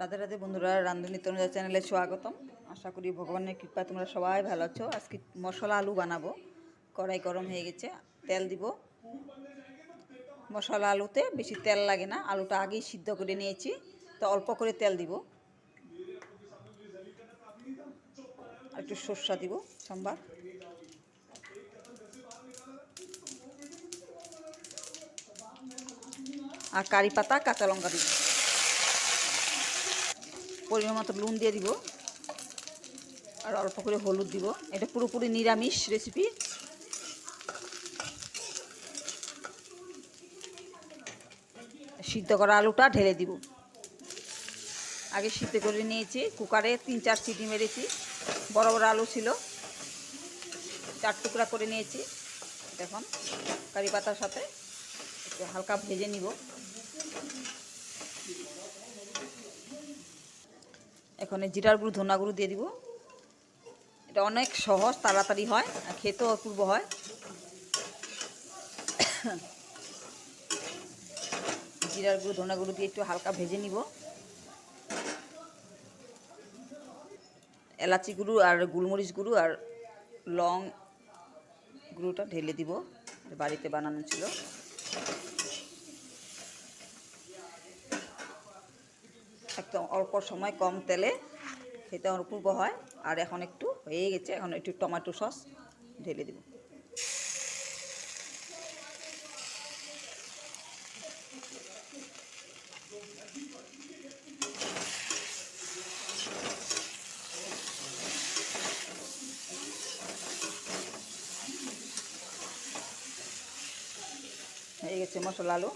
রাধে রাধে বন্ধুরা, রান্ধুনি তনুজা চ্যানেলে স্বাগতম। আশা করি ভগবানের কৃপায় তোমরা সবাই ভালো আছো। আজকে মশলা আলু বানাবো। কড়াই গরম হয়ে গেছে, তেল দিব। মশলা আলুতে বেশি তেল লাগে না, আলুটা আগেই সিদ্ধ করে নিয়েছি, তো অল্প করে তেল দিব। আর একটু সর্ষা দিব, সোমবার। আর কারি পাতা, কাঁচা লঙ্কা দিব। পরিমাণ মতো নুন দিয়ে দিব। আর অল্প করে হলুদ দিব। এটা পুরোপুরি নিরামিষ রেসিপি সিদ্ধ করা আলুটা ঢেলে দিব। আগে সিদ্ধ করে নিয়েছি, কুকারে তিন চার সিটি মেরেছি। বড় বড় আলু ছিল। চার টুকরা করে নিয়েছি। এখন কারি পাতার সাথে একটু হালকা ভেজে নিব। এখন জিরার গুঁড়ো ধনা গুঁড়ো দিয়ে দিব। এটা অনেক সহজ, তাড়াতাড়ি হয়, আর খেতেও অপূর্ব হয়। জিরার গুঁড়ো ধনা গুঁড়ো দিয়ে একটু হালকা ভেজে নিব। এলাচি গুঁড়ো আর গোলমরিচ গুঁড়ো আর লং গুঁড়োটা ঢেলে দিব বাড়িতে বানানো ছিল। একদম অল্প সময় কম তেলে খেতে অপূর্ব হয়। আর এখন একটু হয়ে গেছে, এখন একটু টমেটো সস ঢেলে দেব। হয়ে গেছে মশলা আলু।